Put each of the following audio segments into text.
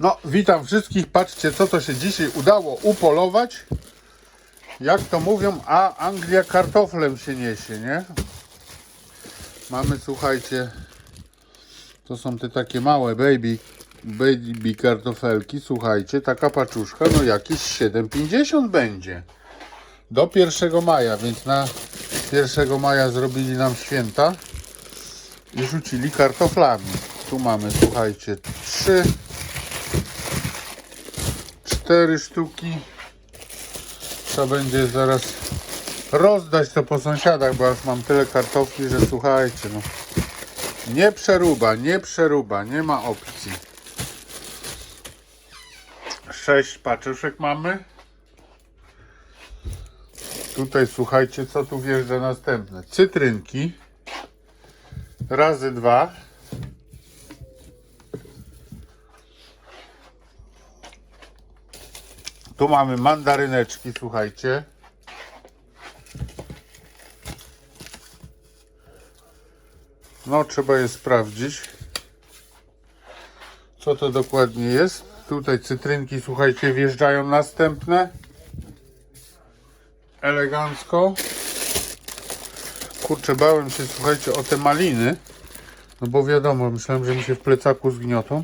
No, witam wszystkich. Patrzcie, co to się dzisiaj udało upolować. Jak to mówią, a Anglia kartoflem się niesie, nie? Mamy, słuchajcie, to są te takie małe baby, baby kartofelki. Słuchajcie, taka paczuszka, no jakieś 7,50 będzie. Do 1 maja, więc na 1 maja zrobili nam święta i rzucili kartoflami. Tu mamy, słuchajcie, trzy, cztery sztuki. Trzeba będzie zaraz rozdać to po sąsiadach, bo już mam tyle kartofli, że słuchajcie, no. Nie przeruba, nie przeruba, nie ma opcji. Sześć paczuszek mamy. Tutaj słuchajcie, co tu wjeżdża następne. Cytrynki. Razy dwa. Tu mamy mandaryneczki, słuchajcie. No, trzeba je sprawdzić. Co to dokładnie jest? Tutaj cytrynki, słuchajcie, wjeżdżają następne. Elegancko. Kurczę, bałem się, słuchajcie, o te maliny. No bo wiadomo, myślałem, że mi się w plecaku zgniotą.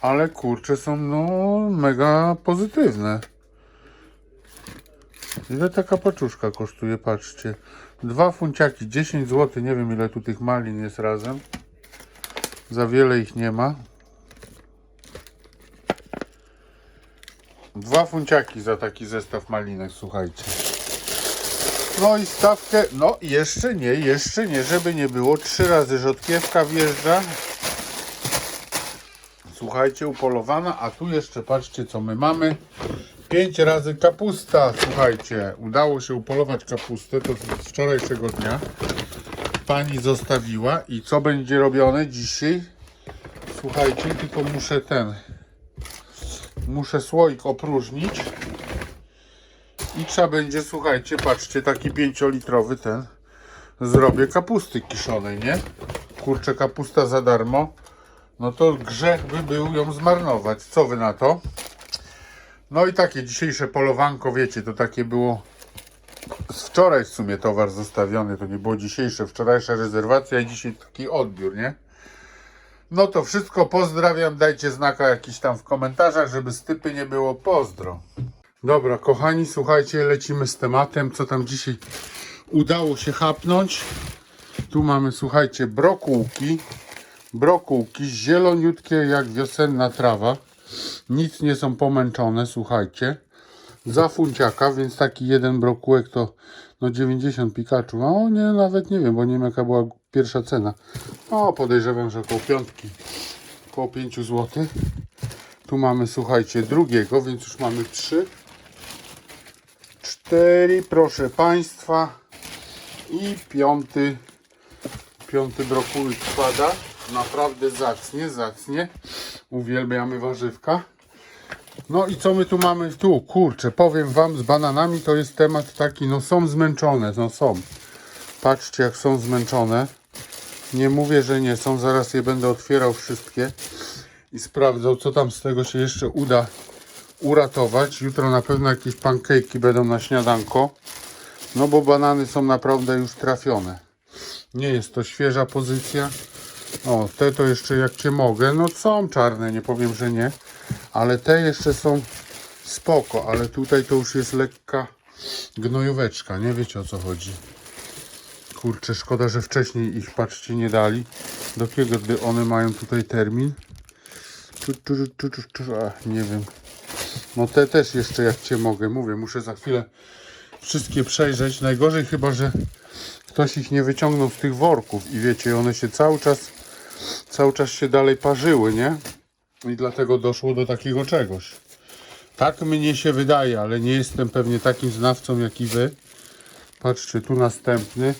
Ale kurczę, są no mega pozytywne. Ile taka paczuszka kosztuje? Patrzcie. Dwa funciaki, 10 zł. Nie wiem ile tu tych malin jest razem. Za wiele ich nie ma. Dwa funciaki za taki zestaw malinek, słuchajcie. No i stawkę, no jeszcze nie, jeszcze nie, żeby nie było. Trzy razy rzodkiewka wjeżdża. Słuchajcie, upolowana, a tu jeszcze patrzcie co my mamy. Pięć razy kapusta, słuchajcie. Udało się upolować kapustę, to z wczorajszego dnia. Pani zostawiła i co będzie robione dzisiaj? Słuchajcie, tylko muszę ten, muszę słoik opróżnić. I trzeba będzie, słuchajcie, patrzcie, taki 5-litrowy ten. Zrobię kapusty kiszonej, nie? Kurczę, kapusta za darmo. No to grzech by był ją zmarnować. Co wy na to? No i takie dzisiejsze polowanko, wiecie, to takie było z wczoraj w sumie towar zostawiony, to nie było dzisiejsze, wczorajsza rezerwacja i dzisiaj taki odbiór, nie? No to wszystko, pozdrawiam, dajcie znaka jakiś tam w komentarzach, żeby stypy nie było, pozdro. Dobra, kochani, słuchajcie, lecimy z tematem, co tam dzisiaj udało się chapnąć. Tu mamy, słuchajcie, brokułki. Brokułki zieloniutkie jak wiosenna trawa. Nic nie są pomęczone, słuchajcie. Za funciaka, więc taki jeden brokułek to no 90 Pikachu. No nie, nawet nie wiem, bo nie wiem jaka była pierwsza cena. O, podejrzewam, że około piątki. Około 5 zł. Tu mamy, słuchajcie, drugiego, więc już mamy trzy. Cztery, proszę Państwa. I piąty, piąty brokulik spada. Naprawdę zacnie, zacnie. Uwielbiamy warzywka. No i co my tu mamy? Tu, kurczę, powiem Wam, z bananami to jest temat taki, no są zmęczone, no są. Patrzcie jak są zmęczone. Nie mówię, że nie są, zaraz je będę otwierał wszystkie i sprawdzał, co tam z tego się jeszcze uda uratować. Jutro na pewno jakieś pancake'i będą na śniadanko. No bo banany są naprawdę już trafione. Nie jest to świeża pozycja. O, te to jeszcze jak cię mogę. No są czarne, nie powiem, że nie. Ale te jeszcze są spoko. Ale tutaj to już jest lekka gnojóweczka. Nie wiecie o co chodzi. Kurczę, szkoda, że wcześniej ich patrzcie nie dali. Do kiedy one mają tutaj termin? Tu, tu, tu, tu, tu, a, nie wiem. No te też jeszcze jak cię mogę. Mówię, muszę za chwilę wszystkie przejrzeć. Najgorzej chyba, że ktoś ich nie wyciągnął z tych worków i wiecie, one się cały czas cały czas się dalej parzyły, nie? I dlatego doszło do takiego czegoś. Tak mnie się wydaje, ale nie jestem pewnie takim znawcą jak i wy. Patrzcie, tu następny.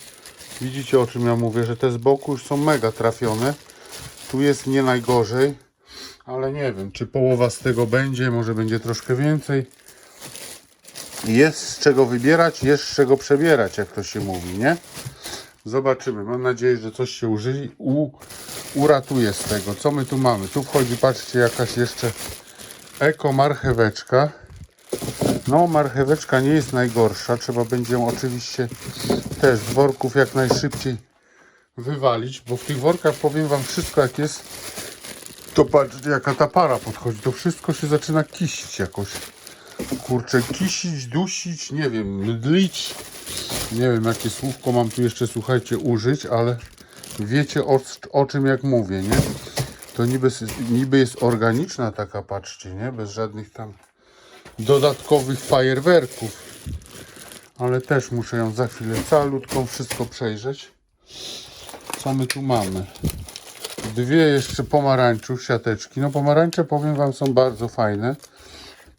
Widzicie o czym ja mówię, że te z boku już są mega trafione. Tu jest nie najgorzej, ale nie wiem, czy połowa z tego będzie, może będzie troszkę więcej. Jest z czego wybierać, jest z czego przebierać, jak to się mówi, nie? Zobaczymy. Mam nadzieję, że coś się użyli, u, uratuje z tego. Co my tu mamy? Tu wchodzi, patrzcie, jakaś jeszcze Eko marcheweczka. No, marcheweczka nie jest najgorsza. Trzeba będzie ją oczywiście też z worków jak najszybciej wywalić, bo w tych workach powiem Wam wszystko jak jest. To patrzcie jaka ta para podchodzi. To wszystko się zaczyna kisić jakoś. Kurczę, kisić, dusić, nie wiem, mdlić. Nie wiem jakie słówko mam tu jeszcze, słuchajcie, użyć, ale wiecie o, o czym jak mówię, nie? To niby, niby jest organiczna taka, patrzcie, nie? Bez żadnych tam dodatkowych fajerwerków. Ale też muszę ją za chwilę calutką wszystko przejrzeć. Co my tu mamy? Dwie jeszcze pomarańczów, siateczki. No pomarańcze powiem Wam są bardzo fajne.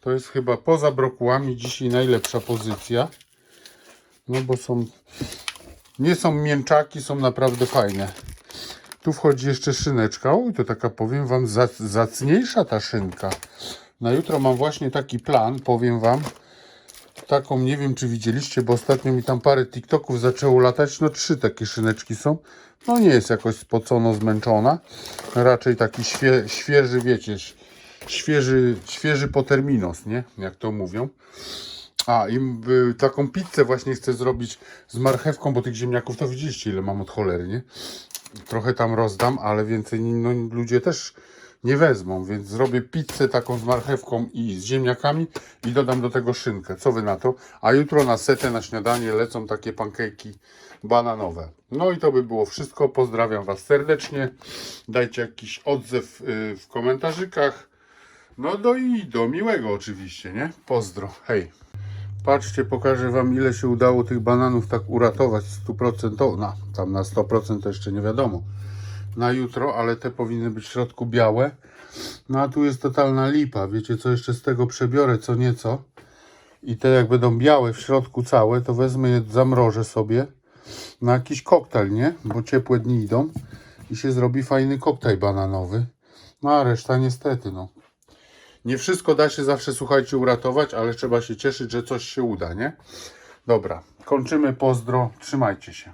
To jest chyba poza brokułami dzisiaj najlepsza pozycja. No bo są, nie są mięczaki, są naprawdę fajne. Tu wchodzi jeszcze szyneczka. Oj, to taka powiem Wam zac, zacniejsza ta szynka. Na jutro mam właśnie taki plan, powiem Wam. Taką, nie wiem czy widzieliście, bo ostatnio mi tam parę TikToków zaczęło latać. No trzy takie szyneczki są. No nie jest jakoś spocono, zmęczona. Raczej taki świe, świeży, wiecie, świeży, świeży po terminos, nie? Jak to mówią. A, i y, taką pizzę właśnie chcę zrobić z marchewką, bo tych ziemniaków to widzieliście ile mam od cholery, nie? Trochę tam rozdam, ale więcej no, ludzie też nie wezmą, więc zrobię pizzę taką z marchewką i z ziemniakami i dodam do tego szynkę. Co wy na to? A jutro na setę, na śniadanie lecą takie pankejki bananowe. No i to by było wszystko. Pozdrawiam Was serdecznie. Dajcie jakiś odzew y, w komentarzykach. No do i do miłego oczywiście, nie? Pozdro, hej. Patrzcie, pokażę Wam ile się udało tych bananów tak uratować 100%, no tam na 100% to jeszcze nie wiadomo na jutro, ale te powinny być w środku białe. No a tu jest totalna lipa, wiecie co jeszcze z tego przebiorę co nieco i te jak będą białe w środku całe, to wezmę je, zamrożę sobie na jakiś koktajl, nie? Bo ciepłe dni idą i się zrobi fajny koktajl bananowy. No a reszta niestety, no. Nie wszystko da się zawsze, słuchajcie, uratować, ale trzeba się cieszyć, że coś się uda, nie? Dobra, kończymy, pozdro, trzymajcie się.